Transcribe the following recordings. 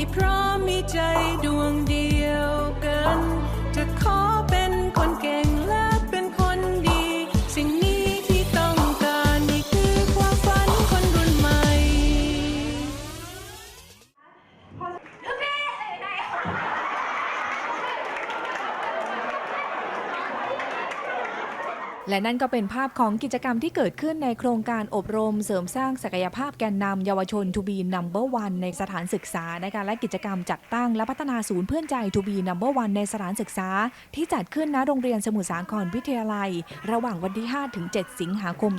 ที่พร้อมมีใจดวงเดียว และนั่นก็เป็นภาพของกิจกรรมที่เกิดขึ้นในโครงการอบรมเสริมสร้างศักยภาพแกนนำเยาวชนทูบีนัมเบอร์วันในสถานศึกษานะคะและกิจกรรมจัดตั้งและพัฒนาศูนย์เพื่อนใจทูบีนัมเบอร์วันในสถานศึกษา ที่จัดขึ้นณโรงเรียนสมุทรสาครวิทยาลัย ระหว่างวันที่ 5 ถึง 7 สิงหาคม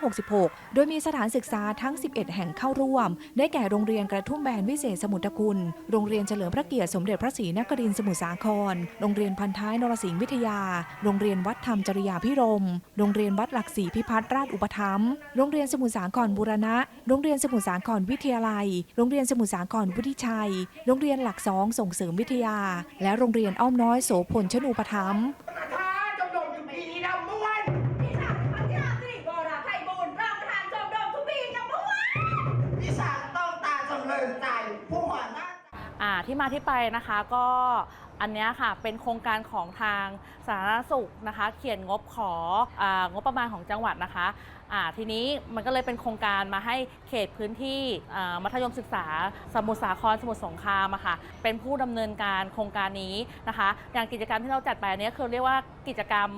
2566 โดยมีสถานศึกษาทั้ง 11 แห่งเข้าร่วม ได้แก่โรงเรียนกระทุ่มแบนวิเศษสมุทรคุณ โรงเรียนเฉลิมพระเกียรติสมเด็จพระศรีนครินทร์สมุทรสาคร โรงเรียนพันท้ายนรสิงห์วิทยา โรงเรียนวัดธรรมจริยาพิรมโรงเรียนวัดหลักศรีพิพัฒน์ราชอุปถัมภ์ โรงเรียนสมุทรสาครบูรณะ โรงเรียนสมุทรสาครวิทยาลัย โรงเรียนสมุทรสาครวุฒิชัย โรงเรียนหลักสองส่งเสริมวิทยา และโรงเรียนอ้อมน้อยโสพลชนูปถัมภ์ท้าจงดมอยู่ปีดำเมื่อวันพี่สาวครั้งที่ห้าสิริวราไทยบุญรองประธานชมรมทุบีนัมเบอร์วันดิฉันต้องตาจงเริญใจผู้หัวหน้าอ่าที่มาที่ไปนะคะก็อันนี้ค่ะเป็นโครงการของทางสาธารณสุขนะคะ เขียนงบขอองบประมาณของจังหวัดนะคะทีนี้มันก็เลยเป็นโครงการมาให้เขตพื้นที่มัธยมศึกษา สมุทรสาครสมุทรสงครามอะค่ะเป็นผู้ดำเนินการโครงการนี้นะคะ อย่างกิจกรรมที่เราจัดไปอันนี้คือเรียกว่ากิจกรรม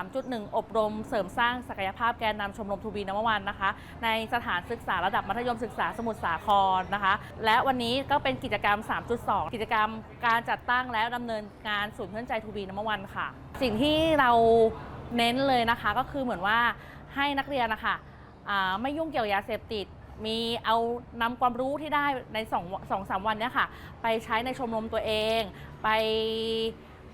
3.1 อบรม เสริมสร้างศักยภาพแกนนำชมรมทูบีนววันนะคะ ในสถานศึกษาระดับมัธยมศึกษาสมุทรสาครนะคะ และวันนี้ก็เป็นกิจกรรม 3.2 กิจกรรมการจัดตั้งและดำเนินงานศูนย์เพื่อนใจทูบีนววันค่ะ สิ่งที่เราเน้นเลยนะคะก็คือเหมือนว่าให้นักเรียนนะคะไม่ยุ่งเกี่ยวยาเสพติด มีเอานำความรู้ที่ได้ใน2องสองสามวันเนี้ยค่ะ ไปใช้ในชมรมตัวเอง ไป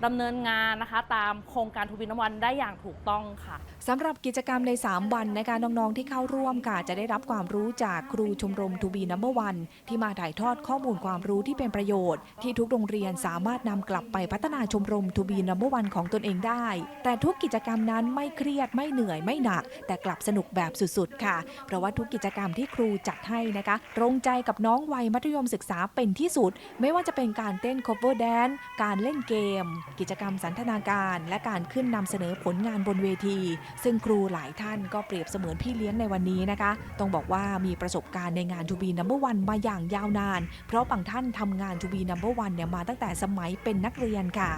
ดำเนินงานนะคะ ตามโครงการทูบีนวันได้อย่างถูกต้องค่ะสำหรับกิจกรรมใน 3 วันในการน้องๆที่เข้าร่วมค่ะจะได้รับความรู้จากครูชมรมทูบีนัมเบอร์วันที่มาถ่ายทอดข้อมูลความรู้ที่เป็นประโยชน์ ที่ทุกโรงเรียนสามารถนำกลับไปพัฒนาชมรมทูบีนัมเบอร์วันของตนเองได้ แต่ทุกกิจกรรมนั้นไม่เครียดไม่เหนื่อยไม่หนัก แต่กลับสนุกแบบสุดๆ ค่ะ เพราะว่าทุกกิจกรรมที่ครูจัดให้นะคะตรงใจกับน้องวัยมัธยมศึกษาเป็นที่สุด ไม่ว่าจะเป็นการเต้น cover dance การเล่นเกม กิจกรรมสันทนาการ และการขึ้นนำเสนอผลงานบนเวทีซึ่งครูหลายท่านก็เปรียบเสมือนพี่เลี้ยงในวันนี้นะคะ ต้องบอกว่ามีประสบการณ์ในงาน To be Number One มาอย่างยาวนาน เพราะบางท่านทำงาน To be Number One เนี่ยมาตั้งแต่สมัยเป็นนักเรียนค่ะ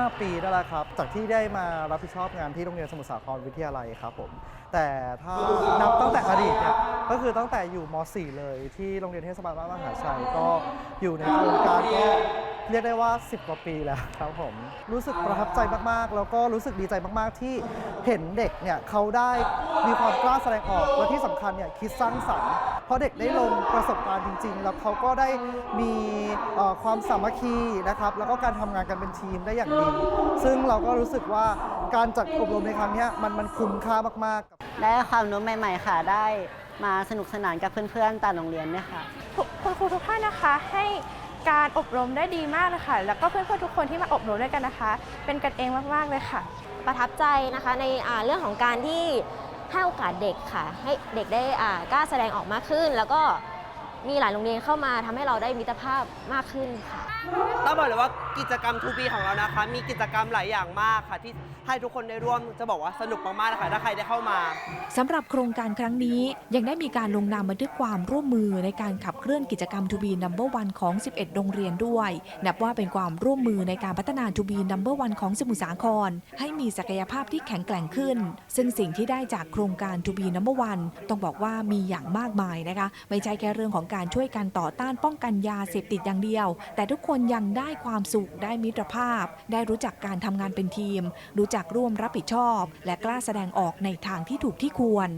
5 ปีได้แล้วครับ จากที่ได้มารับผิดชอบงานที่โรงเรียนสมุทรสาครวิทยาลัยครับผม แต่ถ้านับตั้งแต่อดีตเนี่ยก็คือตั้งแต่อยู่ม .4 เลยที่โรงเรียนเทศบาลบ้านมหาชัยก็อยู่ในโครงการก็ เรียกได้ว่า 10 กว่าปีแล้วครับผม รู้สึกประทับใจมากๆ แล้วก็รู้สึกดีใจมากๆ ที่เห็นเด็กเนี่ยเขาได้มีความกล้าแสดงออก และที่สำคัญเนี่ยคิดสร้างสรรค์ เพราะเด็กได้ลงประสบการณ์จริง ๆ แล้วเขาก็ได้มีเอ่อความสามัคคีนะครับ แล้วก็การทำงานกันเป็นทีมได้อย่างดี ซึ่งเราก็รู้สึกว่าการจัดอบรมในครั้งเนี้ยมันมันคุ้มค่ามากๆ ได้ความรู้ใหม่ ๆ ค่ะ ได้มาสนุกสนานกับเพื่อนๆต่างโรงเรียนด้วยค่ะทุกคุณครูทุกท่านนะคะให้ การอบรมได้ดีมากเลยค่ะ แล้วก็เพื่อนๆทุกคนที่มาอบรมด้วยกันนะคะ เป็นกันเองมากๆเลยค่ะ ประทับใจนะคะในอ่าเรื่องของการที่ให้โอกาสเด็กค่ะ ให้เด็กได้อ่ากล้าแสดงออกมากขึ้น แล้วก็มีหลายโรงเรียนเข้ามาทำให้เราได้มิตรภาพมากขึ้นค่ะต้องบอกเลยว่า กิจกรรมทูบีของเรานะคะ มีกิจกรรมหลายอย่างมากค่ะ ที่ให้ทุกคนได้ร่วมจะบอกว่าสนุกมากๆนะคะถ้าใครได้เข้ามา สำหรับโครงการครั้งนี้ยังได้มีการลงนามบันทึกความร่วมมือในการขับเคลื่อนกิจกรรม To be Number One ของ 11 โรงเรียนด้วย นับว่าเป็นความร่วมมือในการพัฒนา To be Number One ของสมุทรสาคร ให้มีศักยภาพที่แข็งแกร่งขึ้น ซึ่งสิ่งที่ได้จากโครงการ To be Number One ต้องบอกว่ามีอย่างมากมายนะคะ ไม่ใช่แค่เรื่องของการช่วยกันต่อต้านป้องกันยาเสพติดอย่างเดียว แต่ทุกคนยังได้ความสุขได้มิตรภาพ ได้รู้จักการทำงานเป็นทีม รู้จักร่วมรับผิดชอบ และกล้าแสดงออกในทางที่ถูกที่ควร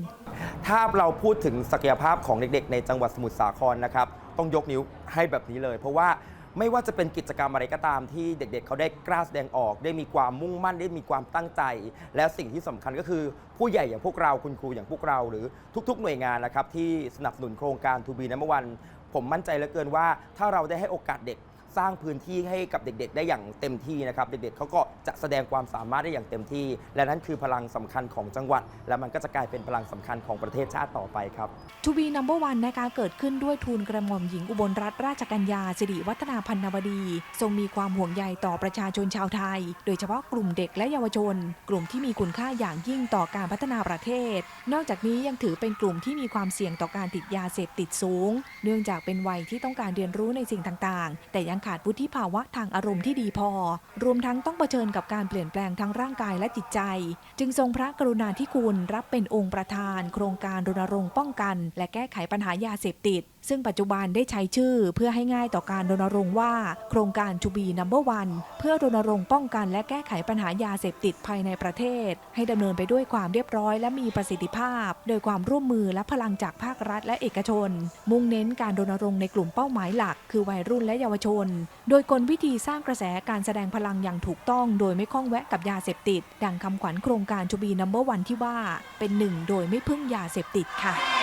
ถ้าเราพูดถึงศักยภาพของเด็กๆ ในจังหวัดสมุทรสาครนะครับ ต้องยกนิ้วให้แบบนี้เลย เพราะว่าไม่ว่าจะเป็นกิจกรรมอะไรก็ตามที่เด็กๆเขาได้กล้าแสดงออก ได้มีความมุ่งมั่น ได้มีความตั้งใจ และสิ่งที่สำคัญก็คือ ผู้ใหญ่อย่างพวกเราคุณครูอย่างพวกเราหรือทุกๆ หน่วยงานนะครับที่สนับสนุนโครงการ To be Number One ผมมั่นใจเหลือเกินว่า ถ้าเราได้ให้โอกาสเด็ก สร้างพื้นที่ให้กับเด็กๆ ได้อย่างเต็มที่นะครับ เด็กๆเขาก็จะแสดงความสามารถได้อย่างเต็มที่ และนั่นคือพลังสำคัญของจังหวัด และมันก็จะกลายเป็นพลังสำคัญของประเทศชาติต่อไปครับ ทูบีนัมเบอร์วันนะคะเกิดขึ้นด้วยทูลกระหม่อมหญิงอุบลรัตนราชกัญญาสิริวัฒนาพันนวดี ทรงมีความห่วงใยต่อประชาชนชาวไทย โดยเฉพาะกลุ่มเด็กและเยาวชน กลุ่มที่มีคุณค่าอย่างยิ่งต่อการพัฒนาประเทศ นอกจากนี้ยังถือเป็นกลุ่มที่มีความเสี่ยงต่อการติดยาเสพติดสูง เนื่องจากเป็นวัยที่ต้องการเรียนรู้ในสิ่งต่างๆ แต่ยังขาดวุฒิภาวะทางอารมณ์ที่ดีพอ รวมทั้งต้องเผชิญกับการเปลี่ยนแปลงทั้งร่างกายและจิตใจ จึงทรงพระกรุณาธิคุณรับเป็นองค์ประธาน โครงการรณรงค์ป้องกัน และแก้ไขปัญหายาเสพติด ซึ่งปัจจุบันได้ใช้ชื่อเพื่อให้ง่ายต่อการรณรงค์ว่า โครงการ To be number one เพื่อรณรงค์ป้องกัน และแก้ไขปัญหายาเสพติดภายในประเทศ ให้ดำเนินไปด้วยความเรียบร้อย และมีประสิทธิภาพ โดยความร่วมมือและพลังจากภาครัฐและเอกชน มุ่งเน้นการรณรงค์ในกลุ่มเป้าหมายหลัก คือวัยรุ่นและเยาวชนโดยกลวิธีสร้างกระแสการแสดงพลังอย่างถูกต้อง โดยไม่ข้องแวะกับยาเสพติด ดังคำขวัญโครงการชูบีนัมเบอร์วันที่ว่า เป็นหนึ่งโดยไม่พึ่งยาเสพติดค่ะ